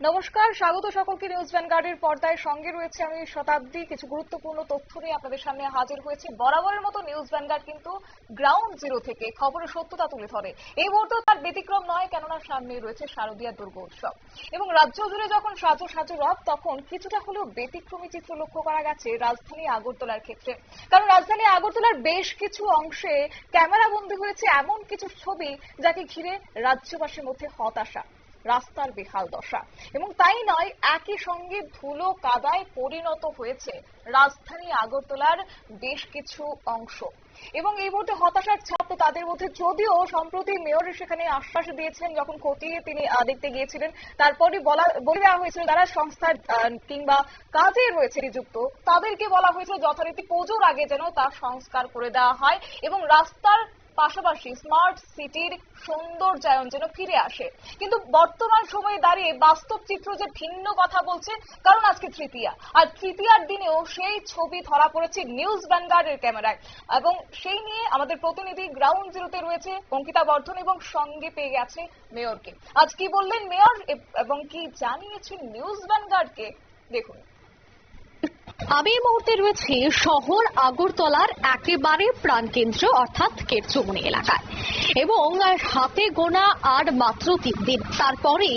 নমস্কার, স্বাগত সকলকে নিউজ ভ্যানগার্ডের পর্দায়। সঙ্গে রয়েছে আমি শতাব্দী। কিছু গুরুত্বপূর্ণ তথ্য নিয়ে আপনাদের সামনে হাজির হয়েছে। বরাবরের মতো নিউজ ভ্যানগার্ড কিন্তু গ্রাউন্ড জিরো থেকে খবরের সত্যতা তুলে ধরে। এই মুহূর্তে তার ব্যতিক্রম নয়, কেননা সামনে রয়েছে শারদীয়া দুর্গ উৎসব এবং রাজ্য জুড়ে যখন সাজো সাজো রব, তখন কিছুটা হলেও ব্যতিক্রমী চিত্র লক্ষ্য করা গেছে রাজধানী আগরতলার ক্ষেত্রে। কারণ রাজধানী আগরতলার বেশ কিছু অংশে ক্যামেরা বন্দী হয়েছে এমন কিছু ছবি যাকে ঘিরে রাজ্যবাসীর মধ্যে হতাশা। রাস্তার বেহাল দশা। এবং তাই নয়, একই সঙ্গে ধুলো কাদায় পরিণত হয়েছে রাজধানী আগরতলার বেশ কিছু অংশ। এবং এই মুহূর্তে হতাশার ছাপ তাদের মধ্যে। যদিও সম্প্রতি মেয়র সেখানে আশ্বাস দিয়েছেন, যখন খতিয়ে তিনি দেখতে গিয়েছিলেন তারপরে বলা, বলে দেওয়া হয়েছিল যারা সংস্থার কিংবা কাজে রয়েছে নিযুক্ত, তাদেরকে বলা হয়েছিল যথারীতি পুজোর আগে যেন তা সংস্কার করে দেওয়া হয় এবং রাস্তার পাশাপাশি স্মার্ট সিটির সৌন্দর্যায়ন যেন ফিরে আসে। কিন্তু বর্তমান সময়ে দাঁড়িয়ে বাস্তব চিত্র যে ভিন্ন কথা বলছে, কারণ আজকে তৃতীয়া। আর তৃতীয়ার দিনেও সেই ছবি ধরা পড়েছে নিউজ ভ্যানগার্ডের ক্যামেরায়। এবং সেই নিয়ে আমাদের প্রতিনিধি গ্রাউন্ড জিরোতে রয়েছে অঙ্কিতা বর্ধন এবং সঙ্গে পেয়ে গেছে মেয়রকে। আজ কি বললেন মেয়র? এবং কি জানিয়েছেন নিউজ ভ্যানগার্ডকে? দেখুন। আমি এই মুহূর্তে রয়েছি শহর আগরতলার একেবারে প্রাণকেন্দ্র, অর্থাৎ কেরচমনি এলাকায়। এবং হাতে গোনা আর মাত্র তিন দিন। তারপরে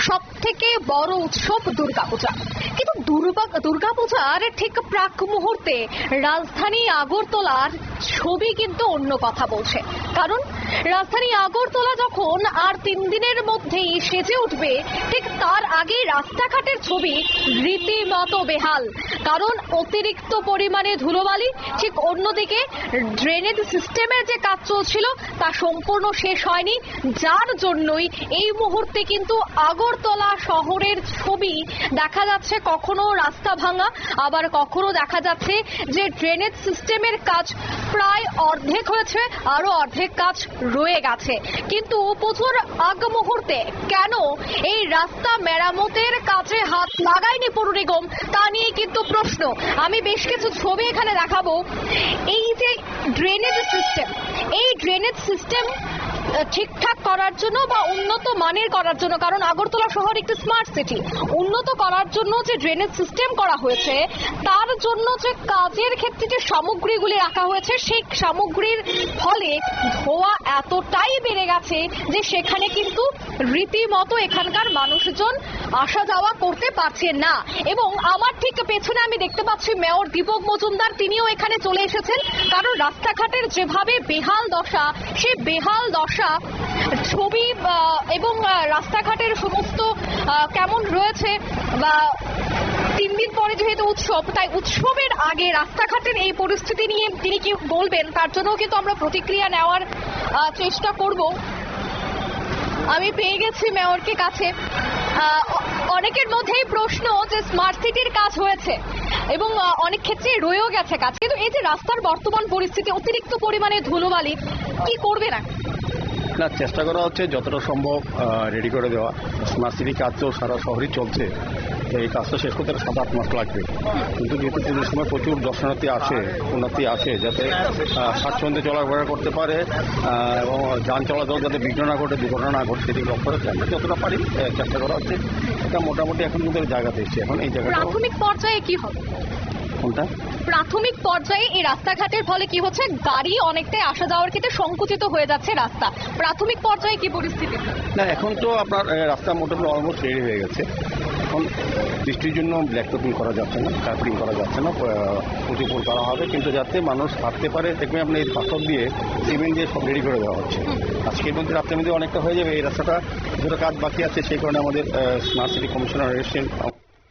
সব থেকে বড় উৎসব দুর্গাপূজা। কিন্তু দুর্গা দুর্গাপূজার ঠিক প্রাক মুহূর্তে রাজধানী আগরতলার ছবি কিন্তু অন্য কথা বলছে। কারণ রাজধানী আগরতলা যখন আর তিন দিনের মধ্যেই সেজে উঠবে, ঠিক তার আগে রাস্তাঘাটের ছবি রীতিমতো বেহাল। কারণ অতিরিক্ত পরিমাণে ধুলোবালি, ঠিক অন্যদিকে ড্রেনেজ সিস্টেমের যে কাজ চলছিল, তা সম্পূর্ণ শেষ হয়নি। যার জন্যই এই মুহূর্তে কিন্তু আগরতলা শহরের ছবি। দেখা যাচ্ছে কখনো রাস্তা ভাঙা, আবার কখনো দেখা যাচ্ছে যে ড্রেনেজ সিস্টেমের কাজ প্রায় অর্ধেক হয়েছে, আরও অর্ধেক কাজ রয়ে গেছে। কিন্তু পুজোর আগ মুহূর্তে কেন এই রাস্তা মেরামতের কাজে হাত লাগায়নি পৌর নিগম? তা নিয়ে কিন্তু প্রশ্ন। আমি বেশ কিছু ছবি এখানে দেখাবো। এই যে ড্রেনেজ সিস্টেম এই ড্রেনেজ সিস্টেম ঠিকঠাক করার জন্য বা উন্নত মানের করার জন্য, কারণ আগরতলা শহর একটি স্মার্ট সিটি উন্নত করার জন্য যে ড্রেনেজ সিস্টেম করা হয়েছে, তার জন্য যে কাজের ক্ষেত্রে যে সামগ্রীগুলি রাখা হয়েছে, সেই সামগ্রীর ফলে ধোয়া এতটাই বেড়ে গেছে যে সেখানে কিন্তু রীতিমতো এখানকার মানুষজন আসা যাওয়া করতে পারছেন না। এবং আমার ঠিক পেছনে আমি দেখতে পাচ্ছি মেয়র দীপক মজুমদার, তিনিও এখানে চলে এসেছেন। কারণ রাস্তাঘাটের যেভাবে বেহাল দশা, সে বেহাল দশা, ছবি এবং রাস্তাঘাটের সমস্ত কেমন রয়েছে, বা তিন দিন পরে যেহেতু উৎসব, তাই উৎসবের আগে রাস্তাঘাটের এই পরিস্থিতি নিয়ে তিনি কি বলবেন, তার জন্য কিন্তু আমরা প্রতিক্রিয়া নেওয়ার চেষ্টা করব। আমি পেয়ে গেছি মেয়রকে কাছে। অনেকের মধ্যেই প্রশ্ন যে স্মার্ট সিটির কাজ হয়েছে এবং অনেক ক্ষেত্রে রয়েও গেছে কাজ। কিন্তু এই যে রাস্তার বর্তমান পরিস্থিতি, অতিরিক্ত পরিমাণে ধুলোবালি, কি করবে না? না, চেষ্টা করা হচ্ছে যতটা সম্ভব রেডি করে দেওয়া। স্মার্ট সিটি কাজ তো সারা শহরই চলছে। এই কাজটা শেষ করতে সাত আট মাস লাগবে। কিন্তু যেহেতু পুজোর সময় প্রচুর দর্শনার্থী আসে উন্নতি আসে যাতে স্বাচ্ছন্দ্যে চলাফেরা করতে পারে এবং যান চলাচল যাতে বিঘ্ন না ঘটে দুর্ঘটনা না ঘটে সেদিকে লক্ষ্য রাখতে আমরা যতটা পারি চেষ্টা করা হচ্ছে এটা মোটামুটি এখন কিন্তু জায়গাতে এসেছে। এখন এই জায়গাটা প্রাথমিক পর্যায়ে কি হবে? কোনটা? প্রাথমিক পর্যায়ে এই রাস্তাঘাটের ফলে কি হচ্ছে? গাড়ি অনেকটাই আসা যাওয়ার ক্ষেত্রে সংকুচিত হয়ে যাচ্ছে রাস্তা। প্রাথমিক পর্যায়ে কি পরিস্থিতি? না এখন তো আপনার রাস্তা মোটামুটি অলমোস্ট রেডি হয়ে গেছে। এখন বৃষ্টির জন্য ব্ল্যাক টপিং করা যাচ্ছে না কার্পিং করা যাচ্ছে না ফুল করা হবে। কিন্তু যাতে মানুষ হাঁটতে পারে, দেখবেন আপনি এই পাথর দিয়ে সিমেন্ট দিয়ে সব রেডি করে দেওয়া হচ্ছে। আজকের মধ্যে, রাত্রের মধ্যে অনেকটা হয়ে যাবে, এই রাস্তাটা যেটা কাজ বাকি আছে, সেই কারণে আমাদের স্মার্ট সিটি কমিশনার এসেছেন।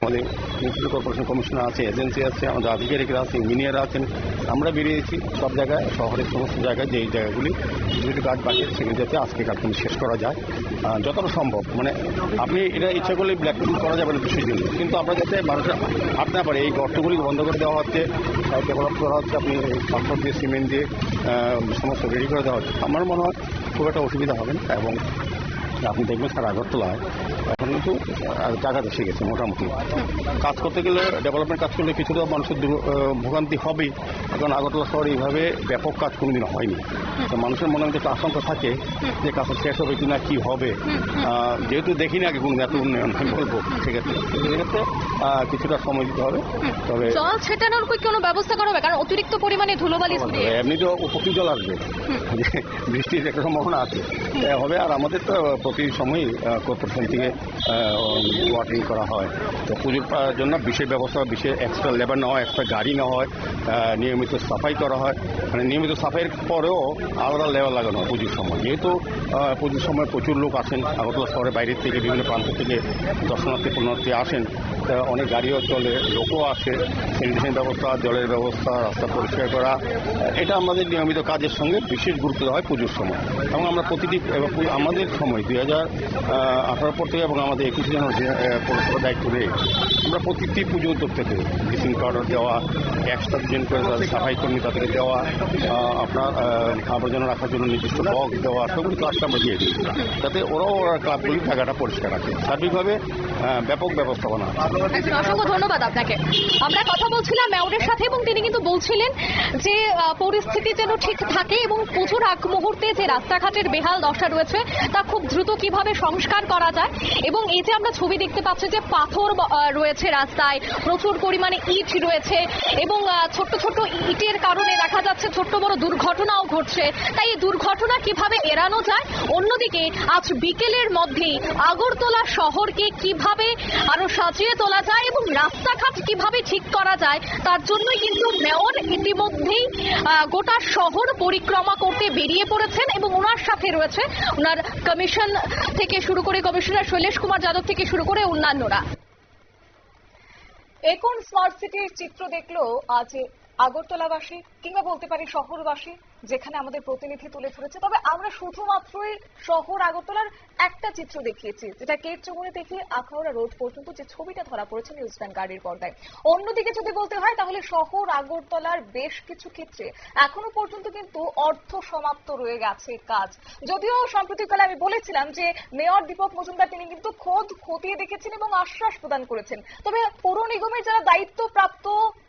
আমাদের মিউনিসিপ্যাল কর্পোরেশন কমিশনার আছে, এজেন্সি আছে, আমাদের আধিকারিকরা আছে ইঞ্জিনিয়ার আছেন। আমরা বেরিয়েছি সব জায়গায়, শহরের সমস্ত জায়গায়, যেই জায়গাগুলি যেহেতু কাজ বাকি সেগুলি যাতে আজকে কাজগুলি শেষ করা যায়। যতটা সম্ভব মানে আপনি এটা ইচ্ছা করলে ব্ল্যাক টপিং করা যাবে না বৃষ্টির জন্য কিন্তু আমরা যাতে মানুষের হাঁটতে না পারে, এই গর্তগুলি বন্ধ করে দেওয়া হচ্ছে ডেভেলপ করা হচ্ছে, আপনি পাথর দিয়ে সিমেন্ট দিয়ে সমস্ত রেডি করে দেওয়া হচ্ছে। আমার মনে হয় খুব একটা অসুবিধা হবে না এবং আপনি দেখবেন স্যার আগরতলায় এখন কিন্তু জায়গা এসে গেছে মোটামুটি। কাজ করতে গেলে ডেভেলপমেন্ট কাজ করলে কিছুটা মানুষের ভোগান্তি হবেই। কারণ আগরতলা শহরে এইভাবে ব্যাপক কাজ কোনোদিন হয়নি। তো মানুষের মনে মধ্যে একটা আশঙ্কা থাকে যে কাজ শেষ হবে কিনা কি হবে? যেহেতু দেখিনি আগে কোনো এত উন্নয়ন আমি বলব ঠিক আছে? সেক্ষেত্রে কিছুটা সময় দিতে হবে। তবে জল ছেটানোর কি কোনো ব্যবস্থা করা হবে? কারণ অতিরিক্ত পরিমাণে ধুলোবালি এমনি তো উপকূল জল আসবে। বৃষ্টির একটা সম্ভাবনা আছে। হবে আর আমাদের তো প্রতি সময়ই কর্পোরেশন থেকে ওয়াটারিং করা হয়। তো পুজোর জন্য বিশেষ ব্যবস্থা, বিশেষ এক্সট্রা লেবার নেওয়া হয় এক্সট্রা গাড়ি নেওয়া হয় নিয়মিত সাফাই করা হয়। মানে নিয়মিত সাফাইয়ের পরেও আলাদা লেবার লাগানো হয় পুজোর সময়। যেহেতু পুজোর সময় প্রচুর লোক আসেন, আগরতলা শহরের বাইরের থেকে, বিভিন্ন প্রান্ত থেকে দর্শনার্থী, পুণ্যার্থী আসেন অনেক গাড়িও চলে, লোকও আসে স্যানিটেশন ব্যবস্থা, জলের ব্যবস্থা, রাস্তা পরিষ্কার করা এটা আমাদের নিয়মিত কাজের সঙ্গে বিশেষ গুরুত্ব দেওয়া হয় পুজোর সময়। এবং আমরা প্রতিটি আমাদের সময়, দুই হাজার আঠারো পর থেকে এবং আমাদের একুশে জন পৌরসভার দায়িত্ব রয়ে, আমরা প্রতিটি পুজো উদ্যোগ থেকে। ব্লিচিং পাউডার দেওয়া এক্সট্রা দুজন করে তাদের, সাফাই কর্মী তাদেরকে দেওয়া আপনার আবর্জনা রাখার জন্য নির্দিষ্ট বক্স দেওয়া, সবগুলো কাজটা আমরা দিয়ে দিই। যাতে ওরাও ওরা ক্লাবগুলি জায়গাটা পরিষ্কার রাখে। সার্বিকভাবে ব্যাপক ব্যবস্থাপনা অসংখ্য ধন্যবাদ আপনাকে। আমরা কথা বলছিলাম মেয়রের সাথে এবং তিনি কিন্তু বলছিলেন যে পরিস্থিতি যেন ঠিক থাকে এবং পুজোর আগ মুহূর্তে যে রাস্তাঘাটের বেহাল দশা রয়েছে, তা খুব দ্রুত কীভাবে সংস্কার করা যায় এবং এই যে আমরা ছবি দেখতে পাচ্ছি যে পাথর রয়েছে রাস্তায়, প্রচুর পরিমাণে ইট রয়েছে এবং ছোট্ট ছোট্ট ইটের কারণে দেখা যাচ্ছে ছোট্ট বড় দুর্ঘটনাও ঘটছে। তাই এই দুর্ঘটনা কীভাবে এড়ানো যায়? অন্যদিকে, আজ বিকেলের মধ্যেই আগরতলা শহরকে কীভাবে আরও সাজিয়ে তোলা যায় এবং রাস্তাঘাট কীভাবে ঠিক করা যায়, তার জন্যই কিন্তু মেয়র ইতিমধ্যেই গোটা শহর পরিক্রমা করতে বেরিয়ে পড়েছেন এবং ওনার সাথে রয়েছে ওনার কমিশন থেকে শুরু করে কমিশনার শৈলেশ কুমার যাদব থেকে শুরু করে অন্যান্যরা। এখন স্মার্ট সিটির চিত্র দেখল আজ আগরতলাবাসী কিংবা বলতে পারি শহরবাসী। যেখানে আমাদের প্রতিনিধি তুলে ধরেছে। তবে আমরা শুধুমাত্রই শহর আগরতলার একটা চিত্র দেখিয়েছি, যেটা কেট চমুনি থেকে আখাউড়া রোড পর্যন্ত যে ছবিটা ধরা পড়েছে নিউজ ভ্যান গাড়ির পর্দায়। অন্যদিকে যদি বলতে হয়, তাহলে শহর আগরতলার বেশ কিছু ক্ষেত্রে এখনও পর্যন্ত কিন্তু অর্ধ সমাপ্ত রয়ে গেছে কাজ। যদিও সাম্প্রতিককালে আমি বলেছিলাম যে মেয়র দীপক মজুমদার তিনি কিন্তু খোদ খতিয়ে দেখেছেন এবং আশ্বাস প্রদান করেছেন। তবে পৌর নিগমের যারা দায়িত্বপ্রাপ্ত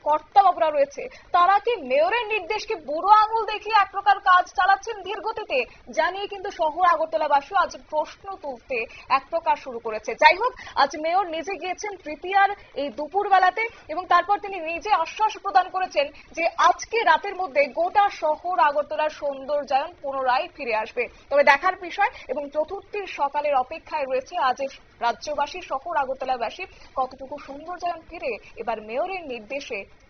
কর্তা কর্তাবাবুরা রয়েছে, তারা কি মেয়রের নির্দেশকে বুড়ো আঙুল দেখিয়ে এক প্রকার কাজ চালাচ্ছেন ধীর গতিতে জানিয়ে কিন্তু শহর আগরতলাবাসী আজ প্রশ্ন তুলতে এক প্রকার শুরু করেছে। যাই হোক, আজ মেয়র নিজে গিয়েছেন তৃতীয়ার এই দুপুর বেলাতে এবং তারপর তিনি নিজে আশ্বাস প্রদান করেছেন যে আজকে রাতের মধ্যে গোটা শহর আগরতলার সৌন্দর্যায়ন পুনরায় ফিরে আসবে। তবে দেখার বিষয় এবং চতুর্থীর সকালের অপেক্ষায় রয়েছে আজ রাজ্যবাসী, শহর আগরতলাবাসী কতটুকু সৌন্দর্যায়ন ফিরে এবার মেয়রের নির্দেশে